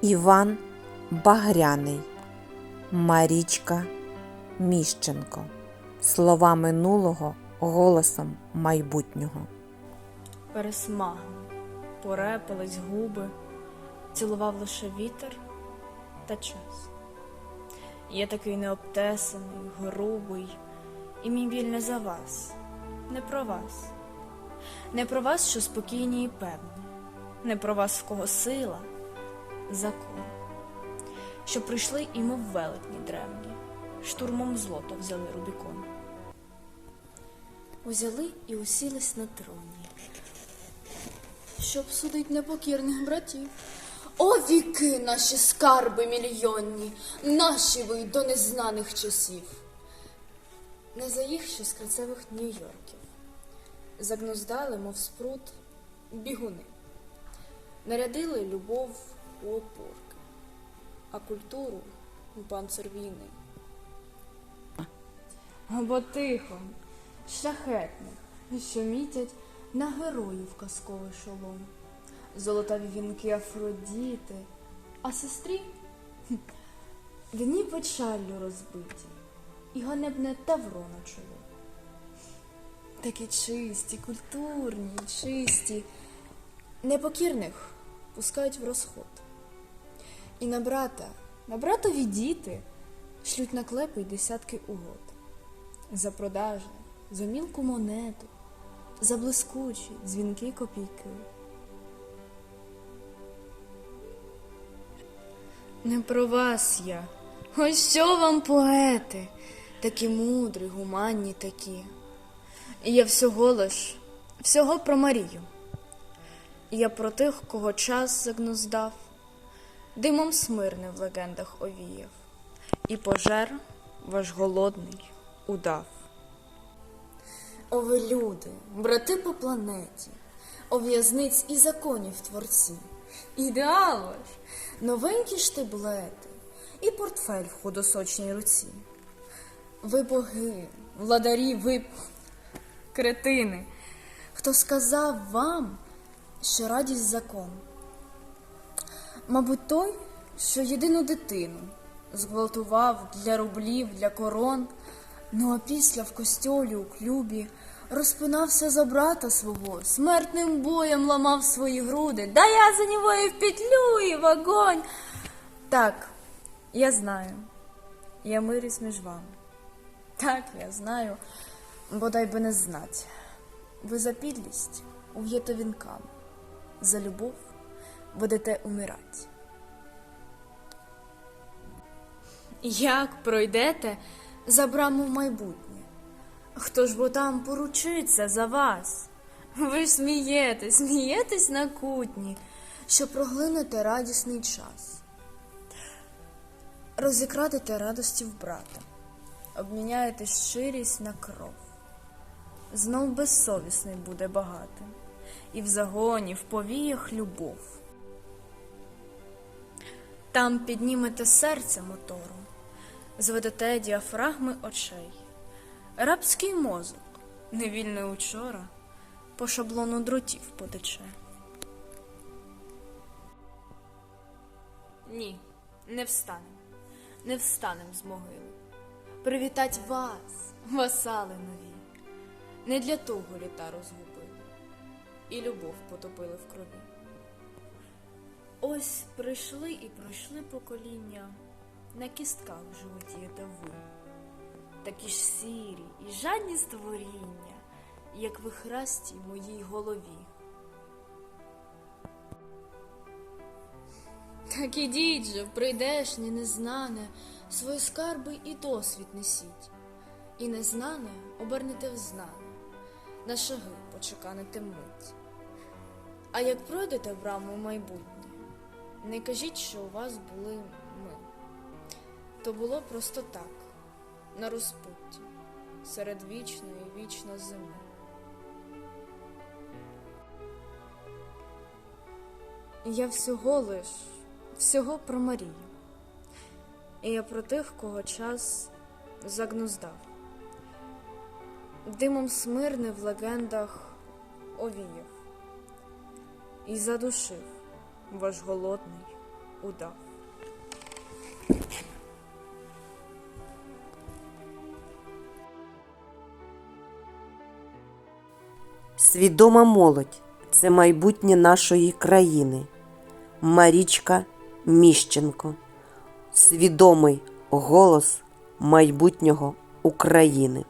Іван Багряний, Марічка Міщенко. Слова минулого голосом майбутнього. пересмагом, порепались губи, цілував лише вітер та час. Я такий необтесаний, грубий, і мій біль не за вас, не про вас, не про вас, що спокійні і певні, не про вас, в кого сила, закон, що прийшли і мов велетні древні, штурмом злота взяли Рубікон. Узяли і усілись на троні, щоб судить непокірних братів. О, віки, наші скарби мільйонні, наші ви до незнаних часів. Не за їх ще з красивих Нью-Йорків. Загнуздали, мов спрут, бігуни. Нарядили любов у опорки, а культуру у панцир війни. або тихо, шляхетних, що мітять на героїв казковий шолом, золотаві вінки Афродіти, а сестрі дні печаллю розбиті, і ганебне тавро на чоло. Такі чисті, культурні, чисті, непокірних пускають в розход. І на брата, на братові діти шлють наклепи й десятки угод. За продажне, за мілку монету, за блискучі дзвінки копійки. Не про вас я. Ось що вам поети, такі мудрі, гуманні такі. І я всього лиш, всього про Марію. І я про тих, кого час загнуздав, димом смирне в легендах овіяв, і пожер ваш голодний удав. О, ви люди, брати по планеті, о в'язниць і законів творці. Ідеал ваш, новенькі штиблети і портфель в худосочній руці. Ви боги, владарі, ви кретини. Хто сказав вам, що радість закон? Мабуть, той, що єдину дитину зґвалтував для рублів, для корон, ну а після в костьолі у клюбі розпинався за брата свого, смертним боєм ламав свої груди. Да я за нього і в петлю, і в огонь. Так, я знаю. Я мирюсь між вами. Так, я знаю, бодай би не знать. Ви за підлість ув'єто вінками, за любов будете умирать. Як пройдете За браму в майбутнє. Хто ж бо там поручиться за вас? Ви смієтесь, смієтесь на кутні. що проглинете радісний час. Розікрадете радості в брата, обміняєте щирість на кров. Знов безсовісний буде багатим, і в загоні, в повіях любов. Там піднімете серце мотором, зведете діафрагми очей, рабський мозок, невільний учора, по шаблону дротів потече. Ні, не встанем, не встанем з могили. Привітать вас, васали нові. Не для того літа розгубили, і любов потопили в крові. Ось прийшли і пройшли покоління, на кістках животієте ви, такі ж сірі і жадні створіння, як ви храсті моїй голові. Так ідіть же, в прийдешнє незнане, свої скарби і досвід несіть, і незнане обернете в знане, на шаги почеканите мить. А як пройдете в майбутнє, не кажіть, що у вас були ми. То було просто так, на розпутті, серед вічної вічно зими. Я всього лиш, всього про Марію. І я про тих, кого час загнуздав. Димом смирне в легендах овіяв і задушив ваш голодний удав. Свідома молодь це майбутнє нашої країни. Марічка Міщенко. Свідомий голос майбутнього України.